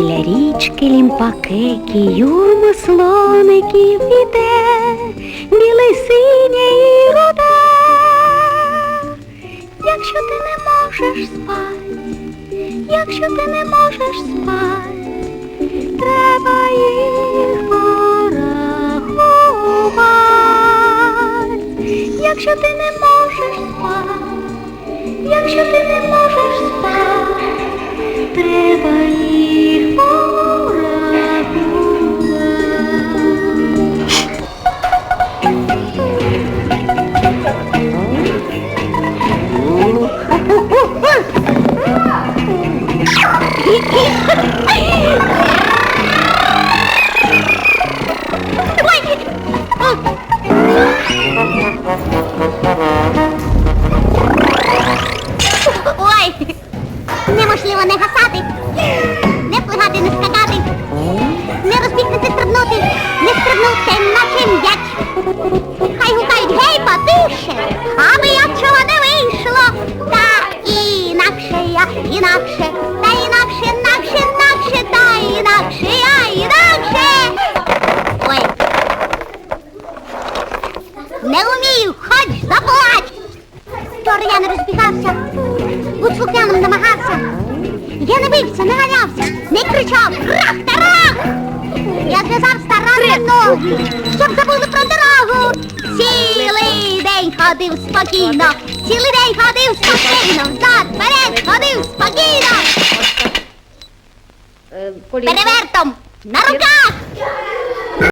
Біля річки лімпакекі юрма слоників іде, білий синє і руде. Якщо ти не можеш спать, якщо ти не можеш спать, треба їх порахувати. Якщо ти не можеш спать, якщо ти не можеш спати, Ой! Неможливо не гасати, не плигати, не скакати, не розбігтися стрибнути, не стрибнути, наче м'яч. Хай гукають гей, потише, аби я чого не вийшло. Та інакше я, інакше, та інакше, інакше, інакше, та інакше я, інакше. Ой. Не вмію, хоч заплач. Вчора я не розбігався, слухняним намагався. Я не бився, не ганявся, не кричав рах та рах. Я зв'язав старанно ноги, щоб забули про дорогу. Цілий день ходив спокійно, цілий день ходив спокійно, взад, вперед, ходив спокійно. Перевертом на руках.